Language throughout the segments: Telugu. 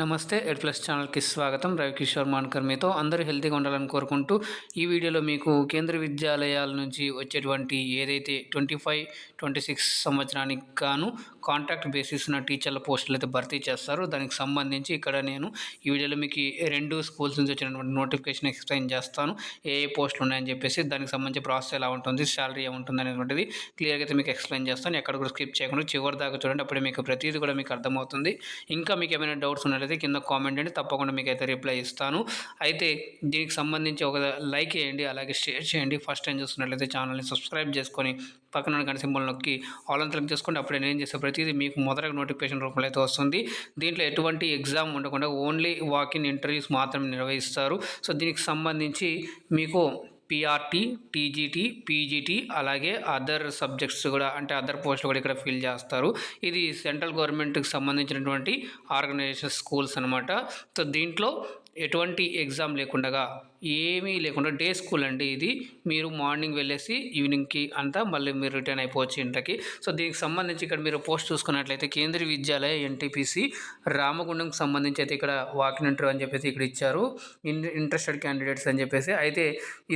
నమస్తే ఎడ్ ప్లస్ ఛానల్కి స్వాగతం. రవికిషోర్ మాన్కర్ మీతో అందరూ హెల్తీగా ఉండాలని కోరుకుంటూ ఈ వీడియోలో మీకు కేంద్ర విద్యాలయాల నుంచి వచ్చేటువంటి ఏదైతే ట్వంటీ ఫైవ్ ట్వంటీ సిక్స్ సంవత్సరానికి గాను కాంట్రాక్ట్ బేసిస్ ఉన్న టీచర్ల పోస్టులు అయితే భర్తీ చేస్తారు. దానికి సంబంధించి ఇక్కడ నేను ఈ వీడియోలో మీకు రెండు స్కూల్స్ నుంచి వచ్చినటువంటి నోటిఫికేషన్ ఎక్స్ప్లెయిన్ చేస్తాను. ఏ ఏ పోస్టులు ఉన్నాయని చెప్పేసి దానికి సంబంధించి ప్రాసెస్ ఎలా ఉంటుంది శాలరీ ఏముంటుంది అనేటువంటిది క్లియర్గా అయితే మీకు ఎక్స్ప్లెయిన్ చేస్తాను. ఎక్కడ కూడా స్కిప్ చేయకుండా చివరి దాకా చూడండి అప్పుడే మీకు ప్రతిదీ కూడా మీకు అర్థమవుతుంది. ఇంకా మీకు ఏమైనా డౌట్స్ ఉన్నట్లయితే కింద కామెంట్ అండి తప్పకుండా మీకు అయితే రిప్లై ఇస్తాను. అయితే దీనికి సంబంధించి ఒక లైక్ చేయండి అలాగే షేర్ చేయండి. ఫస్ట్ టైం చూస్తున్నట్లయితే ఛానల్ని సబ్స్క్రైబ్ చేసుకొని పక్కన గంట సింబల్ నొక్కి ఆల్ అని క్లిక్ చేసుకోండి. అప్పుడే నేను చేసే ప్రతిదీ మీకు మొదట నోటిఫికేషన్ రూపంలో అయితే వస్తుంది. దీంట్లో ఎటువంటి ఎగ్జామ్ ఉండకుండా ఓన్లీ వాకిన్ ఇంటర్వ్యూస్ మాత్రమే నిర్వహిస్తారు. సో దీనికి సంబంధించి మీకు పిఆర్టీ టీజీటీ పీజీటీ అలాగే అదర్ సబ్జెక్ట్స్ కూడా అంటే అదర్ పోస్టులు కూడా ఇక్కడ ఫిల్ చేస్తారు. ఇది సెంట్రల్ గవర్నమెంట్కి సంబంధించినటువంటి ఆర్గనైజేషన్ స్కూల్స్ అనమాట సో దీంట్లో ఎటువంటి ఎగ్జామ్ లేకుండా ఏమీ లేకుండా డే స్కూల్ అండి ఇది. మీరు మార్నింగ్ వెళ్ళేసి ఈవినింగ్కి అంతా మళ్ళీ మీరు రిటర్న్ అయిపోవచ్చు ఇంటికి. సో దీనికి సంబంధించి ఇక్కడ మీరు పోస్ట్ చూసుకున్నట్లయితే కేంద్రీయ విద్యాలయ ఎన్టీపీసీ రామగుండంకి సంబంధించి అయితే ఇక్కడ వాకిన్ ఇంటర్వ్యూ అని చెప్పేసి ఇక్కడ ఇచ్చారు. ఇన్ ఇంట్రెస్టెడ్ క్యాండిడేట్స్ అని చెప్పేసి. అయితే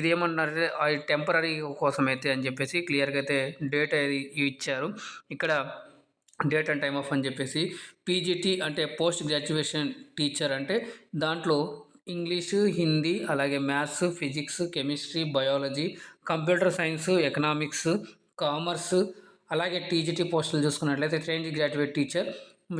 ఇది ఏమన్నారంటే టెంపరీ కోసం అయితే అని చెప్పేసి క్లియర్గా అయితే డేట్ అది ఇచ్చారు. ఇక్కడ డేట్ అండ్ టైమ్ ఆఫ్ అని చెప్పేసి పీజీటీ అంటే పోస్ట్ గ్రాడ్యుయేషన్ టీచర్ అంటే దాంట్లో ఇంగ్లీషు హిందీ అలాగే maths physics chemistry biology computer science economics commerce అలాగే టీజీటీ పోస్టులు చూసుకున్నట్లయితే train graduate teacher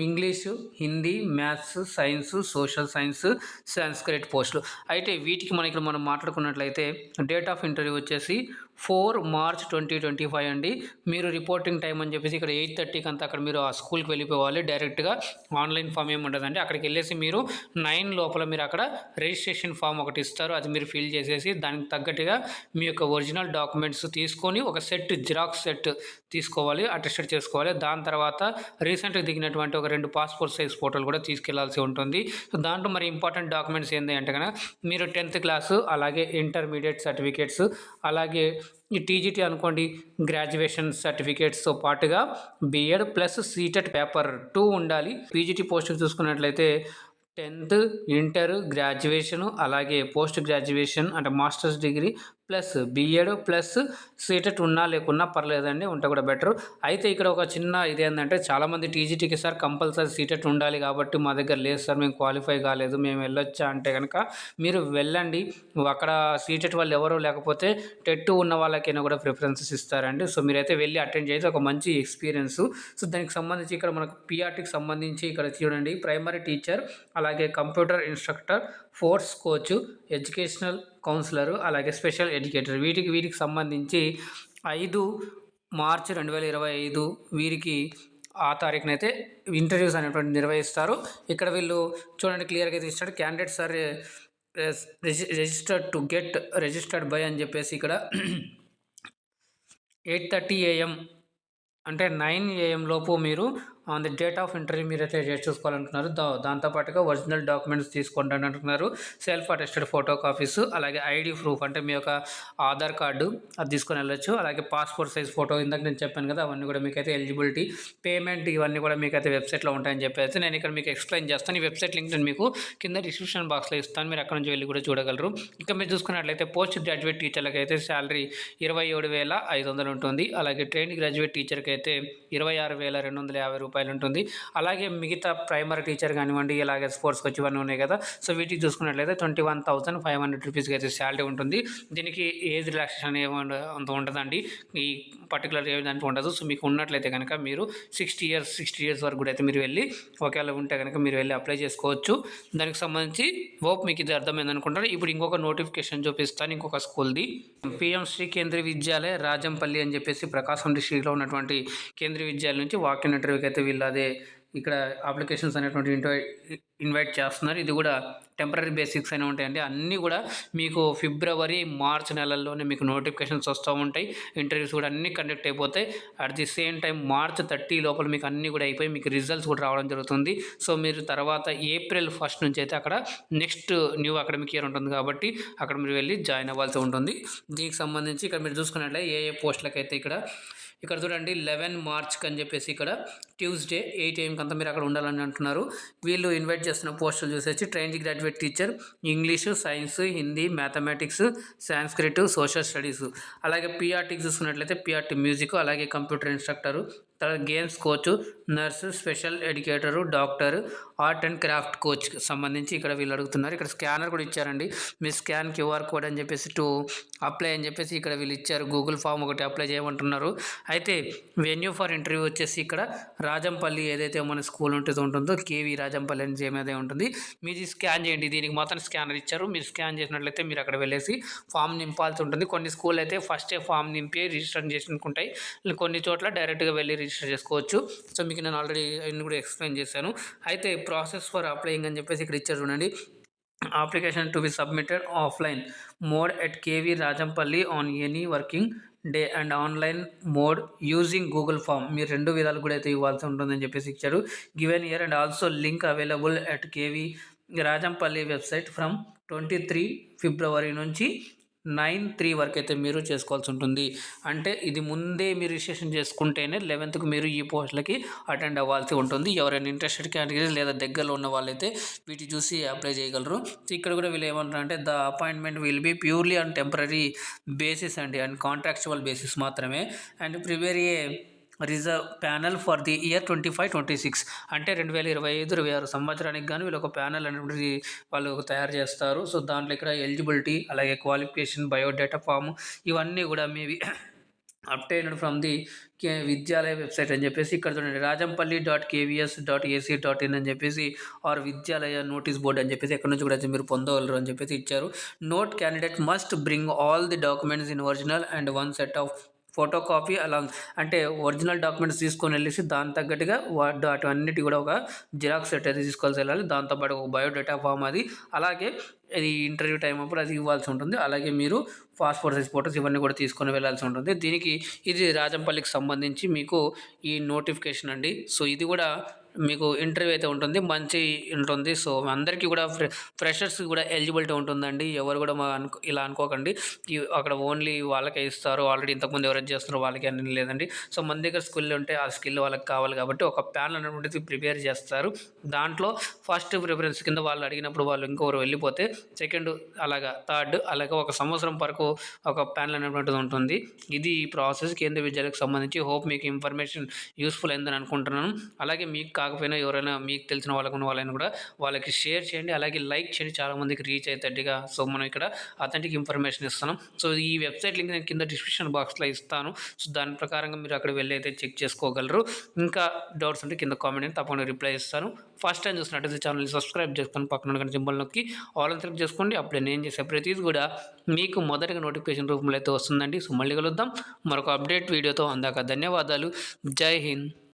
English Hindi maths science social science Sanskrit పోస్టులు. అయితే వీటికి మనం ఇక్కడ మనం మాట్లాడుకున్నట్లయితే డేట్ ఆఫ్ ఇంటర్వ్యూ వచ్చేసి four March twenty twenty five అండి. మీరు రిపోర్టింగ్ టైం అని చెప్పేసి ఇక్కడ ఎయిట్ థర్టీకి అంతా అక్కడ మీరు ఆ స్కూల్కి వెళ్ళిపోవాలి. డైరెక్ట్గా ఆన్లైన్ ఫామ్ ఏమి ఉండదండి అక్కడికి వెళ్ళేసి మీరు నైన్ లోపల మీరు అక్కడ రిజిస్ట్రేషన్ ఫామ్ ఒకటి ఇస్తారు. అది మీరు ఫిల్ చేసేసి దానికి తగ్గట్టుగా మీ యొక్క ఒరిజినల్ డాక్యుమెంట్స్ తీసుకొని ఒక సెట్ జిరాక్స్ సెట్ తీసుకోవాలి అటెస్టెడ్ చేసుకోవాలి. దాని తర్వాత రీసెంట్గా దిగినటువంటి ఒక రెండు పాస్పోర్ట్ సైజ్ ఫోటోలు కూడా తీసుకెళ్ళాల్సి ఉంటుంది. సో దాంట్లో మరి ఇంపార్టెంట్ డాక్యుమెంట్స్ ఏంటి అంటే కనుక మీరు టెన్త్ క్లాసు అలాగే ఇంటర్మీడియట్ సర్టిఫికేట్స్ అలాగే ఈ టీజీటీ అనుకోండి గ్రాడ్యుయేషన్ సర్టిఫికేట్స్తో పాటుగా BEd plus CTET paper two ఉండాలి. పీజీటీ పోస్ట్ చూసుకున్నట్లయితే టెన్త్ ఇంటర్ గ్రాడ్యుయేషను అలాగే పోస్ట్ గ్రాడ్యుయేషన్ అంటే masters degree plus BEd plus CTET ఉన్నా లేకున్నా పర్లేదండి ఉంటే కూడా బెటర్. అయితే ఇక్కడ ఒక చిన్న ఇది ఏంటంటే చాలామంది టీజీటీకి సార్ కంపల్సరీ సీటెట్ ఉండాలి కాబట్టి మా దగ్గర లేదు సార్ మేము క్వాలిఫై కాలేదు మేము వెళ్ళొచ్చా అంటే కనుక మీరు వెళ్ళండి. అక్కడ సీటెట్ వాళ్ళు ఎవరో లేకపోతే టెట్ ఉన్న వాళ్ళకైనా కూడా ప్రిఫరెన్సెస్ ఇస్తారండి. సో మీరైతే వెళ్ళి అటెండ్ చేసి ఒక మంచి ఎక్స్పీరియన్స్. సో దానికి సంబంధించి ఇక్కడ మనకు పిఆర్టీకి సంబంధించి ఇక్కడ చూడండి ప్రైమరీ టీచర్ అలాగే computer instructor force coach educational counsellor అలాగే స్పెషల్ ఎడ్యుకేటర్. వీటికి వీటికి సంబంధించి ఐదు మార్చి రెండు వేల ఇరవై ఐదు వీరికి ఆ తారీఖునైతే ఇంటర్వ్యూస్ అనేటువంటి నిర్వహిస్తారు. ఇక్కడ వీళ్ళు చూడండి క్లియర్గా అయితే ఇస్తాడు candidates are registered to get registered by అని చెప్పేసి ఇక్కడ ఎయిట్ థర్టీ ఏఎం అంటే నైన్ ఏఎం లోపు మీరు on the date of interview మీరు అయితే డేట్ చూసుకోవాలంటున్నారు దాంతోపాటుగా ఒరిజినల్ డాక్యుమెంట్స్ తీసుకోండి అంటున్నారు. సెల్ఫ్ అటెస్టెడ్ ఫోటో కాపీస్ అలాగే ఐడి ప్రూఫ్ అంటే మీ యొక్క ఆధార్ కార్డు అది తీసుకొని వెళ్ళొచ్చు. అలాగే పాస్పోర్ట్ సైజ్ ఫోటో ఇందాక నేను చెప్పాను కదా అవన్నీ కూడా మీకైతే ఎలిజిబిలిటీ. పేమెంట్ ఇవన్నీ కూడా మీకైతే వెబ్సైట్లో ఉంటాయని చెప్పేసి నేను ఇక్కడ మీకు ఎక్స్ప్లెయిన్ చేస్తాను. ఈ వెబ్సైట్ లింక్ నేను మీకు కింద డిస్క్రిప్షన్ బాక్స్లో ఇస్తాను. మీరు అక్కడ నుంచి వెళ్ళి కూడా చూడగలరు. ఇంకా మీరు చూసుకున్నట్లయితే పోస్ట్ గ్రాడ్యుయేట్ టీచర్లకి అయితే శాలరీ ఇరవై ఏడు వేల ఐదు వందలు ఉంటుంది. అలాగే ట్రైన్ గ్రాడ్యుయేట్ టీచర్కి అయితే ఇరవై ఆరు వేల రెండు వందల యాభై రూపాయలు ఉంటుంది. అలాగే మిగతా ప్రైమరీ టీచర్ కానివ్వండి ఇలాగే స్పోర్ట్స్ కోచ్ ఇవన్నీ ఉన్నాయి కదా. సో వీటికి చూసుకున్నట్లయితే twenty one thousand five hundred రూపీస్కి అయితే శాలరీ ఉంటుంది. దీనికి ఏజ్ రిలాక్సేషన్ ఏమంట అంత ఉండదండి. ఈ పర్టికులర్ ఏజ్ దానికి ఉండదు. సో మీకు ఉన్నట్లయితే కనుక మీరు సిక్స్టీ ఇయర్స్ సిక్స్టీ ఇయర్స్ వరకు కూడా అయితే మీరు వెళ్ళి ఒకవేళ ఉంటే కనుక మీరు వెళ్ళి అప్లై చేసుకోవచ్చు. దానికి సంబంధించి హోప్ మీకు ఇది అర్థమైంది అనుకుంటారు ఇప్పుడు ఇంకొక నోటిఫికేషన్ చూపిస్తాను. ఇంకొక స్కూల్ది. పిఎం శ్రీ కేంద్రీయ విద్యాలయ రాజంపల్లి అని చెప్పేసి ప్రకాశం డిస్ట్రిక్ట్లో ఉన్నటువంటి కేంద్రీయ విద్యాలయం నుంచి వాకిన్ ఇంటర్వ్యూకి అయితే వీళ్ళు అదే ఇక్కడ అప్లికేషన్స్ అనేటువంటి ఇన్వైట్ ఇన్వైట్ చేస్తున్నారు. ఇది కూడా టెంపరీ బేసిక్స్ అయినా ఉంటాయండి. అన్నీ కూడా మీకు ఫిబ్రవరి మార్చ్ నెలల్లోనే మీకు నోటిఫికేషన్స్ వస్తూ ఉంటాయి. ఇంటర్వ్యూస్ కూడా అన్నీ కండక్ట్ అయిపోతాయి. At the same time March thirty లోపల మీకు అన్నీ కూడా అయిపోయి మీకు రిజల్ట్స్ కూడా రావడం జరుగుతుంది. సో మీరు తర్వాత ఏప్రిల్ ఫస్ట్ నుంచి అయితే అక్కడ నెక్స్ట్ న్యూ అకాడమిక్ ఇయర్ ఉంటుంది కాబట్టి అక్కడ మీరు వెళ్ళి జాయిన్ అవ్వాల్సి ఉంటుంది. దీనికి సంబంధించి ఇక్కడ మీరు చూసుకున్నట్లయితే ఏ ఏ పోస్టులకైతే ఇక్కడ ఇక్కడ చూడండి లెవెన్ మార్చ్ అని చెప్పేసి ఇక్కడ ట్యూస్డే ఎయిట్ ఏఎంకి అంతా మీరు అక్కడ ఉండాలని అంటున్నారు. వీళ్ళు ఇన్వైట్ చేస్తున్న పోస్టులు చూసేసి trained graduate teacher English science Hindi mathematics Sanskrit social studies అలాగే పిఆర్టీకి చూసుకున్నట్లయితే పిఆర్టీ మ్యూజిక్ అలాగే కంప్యూటర్ ఇన్స్ట్రక్టరు తర్వాత games coach nurse special educator doctor art and craft coach సంబంధించి ఇక్కడ వీళ్ళు అడుగుతున్నారు. ఇక్కడ స్కానర్ కూడా ఇచ్చారండి. మీ స్కాన్ క్యూఆర్ కోడ్ అని చెప్పేసి టు అప్లై అని చెప్పేసి ఇక్కడ వీళ్ళు ఇచ్చారు. గూగుల్ ఫామ్ ఒకటి అప్లై చేయమంటున్నారు. అయితే వెన్యూ ఫర్ ఇంటర్వ్యూ వచ్చేసి ఇక్కడ రాజంపల్లి ఏదైతే మన స్కూల్ ఉంటుందో ఉంటుందో కేవీ రాజంపల్లి అని ఏమైతే ఉంటుంది. మీది స్కాన్ చేయండి. దీనికి మాత్రం స్కానర్ ఇచ్చారు. మీరు స్కాన్ చేసినట్లయితే మీరు అక్కడ వెళ్ళేసి ఫామ్ నింపాల్సి ఉంటుంది. కొన్ని స్కూల్ అయితే ఫస్టే ఫామ్ నింపి రిజిస్టర్ చేసుకుంటాయి. కొన్ని చోట్ల డైరెక్ట్గా వెళ్ళి రిజిస్టర్ చేసుకోవచ్చు. సో మీకు నేను ఆల్రెడీ అన్ని కూడా ఎక్స్ప్లెయిన్ చేశాను. అయితే ప్రాసెస్ ఫర్ అప్లయింగ్ అని చెప్పేసి ఇక్కడ ఇచ్చారు చూడండి. Application to be submitted offline. Mode at KV Rajampalli on any working day and online mode using Google form. మీరు రెండు విధాలు కూడా అయితే ఇవ్వాల్సి ఉంటుందని చెప్పేసి ఇచ్చారు. Given year and also link available at KV Rajampalli website from twenty three February నుంచి నైన్ త్రీ వరకు అయితే మీరు చేసుకోవాల్సి ఉంటుంది. అంటే ఇది ముందే మీరు రిజిస్ట్రేషన్ చేసుకుంటేనే లెవెన్త్కి మీరు ఈ పోస్టులకి అటెండ్ అవ్వాల్సి ఉంటుంది. ఎవరైనా ఇంట్రెస్టెడ్ కేటగిరీస్ లేదా దగ్గరలో ఉన్న వాళ్ళైతే వీటి చూసి అప్లై చేయగలరు. ఇక్కడ కూడా వీళ్ళు ఏమంటారు అంటే the appointment will be purely on temporary basis అండి అండ్ కాంట్రాక్చువల్ బేసిస్ మాత్రమే. And prepare a reserve panel for the year twenty five twenty six. అంటే రెండు వేల ఇరవై ఐదు ఇరవై ఆరు సంవత్సరానికి కానీ వీళ్ళు ఒక ప్యానల్ అనేది వాళ్ళు తయారు చేస్తారు. సో దాంట్లో ఇక్కడ ఎలిజిబిలిటీ అలాగే క్వాలిఫికేషన్ బయోడేటా ఫామ్ ఇవన్నీ కూడా maybe obtained from the K Vidyalaya website అని చెప్పేసి ఇక్కడ చూడండి. Rajampalli dot KVS dot AC dot in అని చెప్పేసి ఆర్ విద్యాలయ నోటీస్ బోర్డ్ అని చెప్పేసి ఎక్కడి నుంచి కూడా మీరు పొందగలరు అని చెప్పేసి ఇచ్చారు. Note candidate must bring all the documents in original and one set of photo copy అలా అంటే ఒరిజినల్ డాక్యుమెంట్స్ తీసుకొని వెళ్ళేసి దాని తగ్గట్టుగా వాటి అన్నిటి కూడా ఒక జిరాక్స్ సెట్ అయితే తీసుకోవాల్సి వెళ్ళాలి. దాంతోపాటు ఒక బయోడేటా ఫామ్ అది. అలాగే ఇది ఇంటర్వ్యూ టైం అప్పుడు అది ఇవ్వాల్సి ఉంటుంది. అలాగే మీరు పాస్పోర్ట్ సైజ్ ఫోటోస్ ఇవన్నీ కూడా తీసుకొని వెళ్ళాల్సి ఉంటుంది. దీనికి ఇది రాజంపల్లికి సంబంధించి మీకు ఈ నోటిఫికేషన్ అండి. సో ఇది కూడా మీకు ఇంటర్వ్యూ అయితే ఉంటుంది మంచి ఉంటుంది. సో అందరికీ కూడా ఫ్రె ఫ్రెషర్స్ కూడా ఎలిజిబిలిటీ ఉంటుందండి. ఎవరు కూడా మా అనుకో ఇలా అనుకోకండి. అక్కడ ఓన్లీ వాళ్ళకే ఇస్తారు. ఆల్రెడీ ఇంతకుముందు ఎవరైతే చేస్తున్నారో వాళ్ళకి అని లేదండి. సో మన దగ్గర స్కిల్ ఉంటే ఆ స్కిల్ వాళ్ళకి కావాలి కాబట్టి ఒక ప్యానల్ అనేటువంటిది ప్రిపేర్ చేస్తారు. దాంట్లో ఫస్ట్ ప్రిఫరెన్స్ కింద వాళ్ళు అడిగినప్పుడు వాళ్ళు ఇంకొకరు వెళ్ళిపోతే సెకండ్ అలాగా థర్డ్ అలాగే ఒక సంవత్సరం వరకు ఒక ప్యానల్ అనేటువంటిది ఉంటుంది. ఇది ఈ ప్రాసెస్ కేంద్ర విద్యాలకు సంబంధించి హోప్ మీకు ఇన్ఫర్మేషన్ యూస్ఫుల్ అయిందని అనుకుంటున్నాను. అలాగే మీకు కాకపోయినా ఎవరైనా మీకు తెలిసిన వాళ్ళకు ఉన్న వాళ్ళని కూడా వాళ్ళకి షేర్ చేయండి. అలాగే లైక్ చేయండి. చాలామందికి రీచ్ అయ్యేటట్టుగా సో మనం ఇక్కడ అథెంటిక్ ఇన్ఫర్మేషన్ ఇస్తున్నాం. సో ఈ వెబ్సైట్ లింక్ నేను కింద డిస్క్రిప్షన్ బాక్స్లో ఇస్తాను. సో దాని ప్రకారంగా మీరు అక్కడ వెళ్ళి అయితే చెక్ చేసుకోగలరు. ఇంకా డౌట్స్ ఉంటే కింద కామెంట్ తప్పకుండా రిప్లై ఇస్తాను ఫస్ట్ టైం చూసినట్టయితే ఛానల్ని సబ్స్క్రైబ్ చేసుకొని పక్కన కానీ సింబల్ నొక్కి ఆల్ చేసుకోండి. అప్పుడే నేను చేసే ప్రతిదీ కూడా మీకు మొదటిగా నోటిఫికేషన్ రూపంలో అయితే వస్తుందండి. సో మళ్ళీ కలుద్దాం. మరొక అప్డేట్ వీడియోతో అందాక ధన్యవాదాలు. జై హింద్.